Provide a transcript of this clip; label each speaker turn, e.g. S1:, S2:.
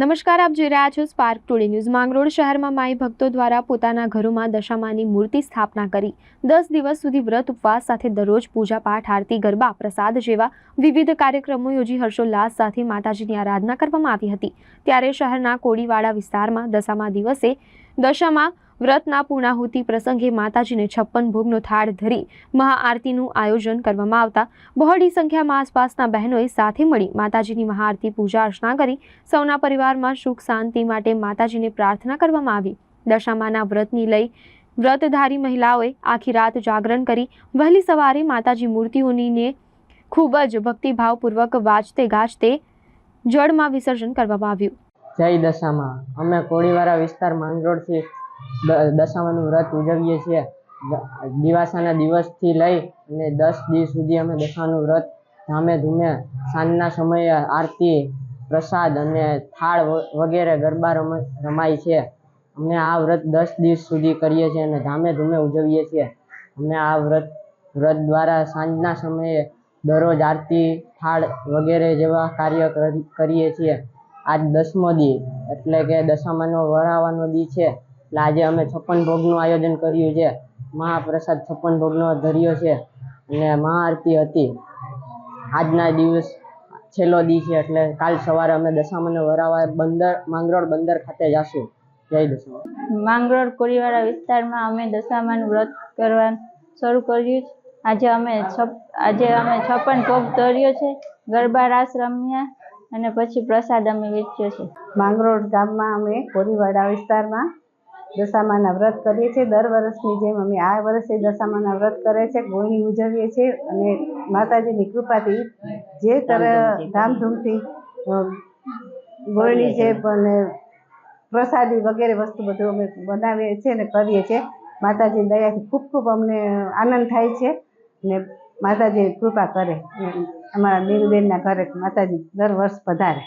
S1: નમસ્કાર, આપ જોઈ રહ્યા છો સ્પાર્ક ટુડે ન્યૂઝ માંગરોળ શહેરમાં માઈ ભક્તો દ્વારા પોતાના ઘરોમાં દશામાની મૂર્તિ સ્થાપના કરી. દસ દિવસ સુધી વ્રત ઉપવાસ સાથે દરરોજ પૂજાપાઠ આરતી, ગરબા, પ્રસાદ જેવા વિવિધ કાર્યક્રમો યોજી હર્ષોલ્લાસ સાથે માતાજીની આરાધના કરવામાં આવી હતી. ત્યારે શહેરના કોળીવાડા વિસ્તારમાં દશામા દિવસે દશામાં વ્રતના પૂર્ણાહુતિ પ્રસંગે માતાજીને છપ્પન ભોગનો થાળ ધરી મહાઆરતીનું આયોજન કરવામાં આવતા બહોળી સંખ્યામાં આસપાસના બહેનોએ સાથે મળી માતાજીની મહાઆરતી પૂજા અર્ચના કરી. સૌના પરિવારમાં સુખ શાંતિ માટે માતાજીને પ્રાર્થના કરવામાં આવી. દશામાના વ્રતની લઈ વ્રતધારી મહિલાઓએ આખી રાત જાગરણ કરી. વહેલી સવારે માતાજી મૂર્તિઓનીને ખૂબ જ ભક્તિભાવપૂર્વક વાજતે ગાજતે જળમાં વિસર્જન કરવામાં આવ્યું.
S2: જય દશામાં. અમે કોળીવાળા વિસ્તાર માંગરોળથી દશામાનું વ્રત ઉજવીએ છીએ. દિવાસાના દિવસથી લઈ અને દસ દિવસ સુધી અમે દશાનું વ્રત ધામે ધૂમે સાંજના સમયે આરતી, પ્રસાદ અને થાળ વગેરે ગરબા રમ, રમાય છે. અમે આ વ્રત દસ દિવસ સુધી કરીએ છીએ અને ધામે ધૂમે ઉજવીએ છીએ. અમે આ વ્રત વ્રત દ્વારા સાંજના સમયે દરરોજ આરતી, થાળ વગેરે જેવા કાર્ય કરીએ છીએ. આજ દસમો દી એટલે કે દશામાનો વરાવાનો દી છે. એટલે આજે અમે છપ્પન ભોગનું આયોજન કર્યું છે. મહાપ્રસાદ છપ્પન ભોગનો ધર્યો છે અને મહાઆરતી હતી. આજના દિવસ છેલ્લો દી છે એટલે કાલ સવારે અમે દશામાને વરાવા બંદર માંગરોળ બંદર ખાતે જાશું. જય દશામા.
S3: માંગરોળ કોળીવાળા વિસ્તારમાં અમે દશામાનું વ્રત કરવા શરૂ કર્યું છે. આજે અમે છપ આજે અમે છપ્પન ભોગ ધર્યો છે. ગરબા રાસ રમ્યા અને પછી પ્રસાદ અમે વેચ્યો છે.
S4: માંગરોળ ગામમાં અમે કોરીવાડા વિસ્તારમાં દશામાના વ્રત કરીએ છીએ. દર વર્ષની જેમ અમે આ વર્ષે દશામાના વ્રત કરે છે ગોળી ઉજવીએ છીએ અને માતાજીની કૃપાથી જે તર ધામધૂમથી. છે પણ પ્રસાદી વગેરે વસ્તુ બધું અમે બનાવીએ છીએ અને કરીએ છીએ. માતાજીની દયાથી ખૂબ ખૂબ અમને આનંદ થાય છે ને માતાજી કૃપા કરે. અમારા બેનના ઘરે માતાજી દર વર્ષ પધારે.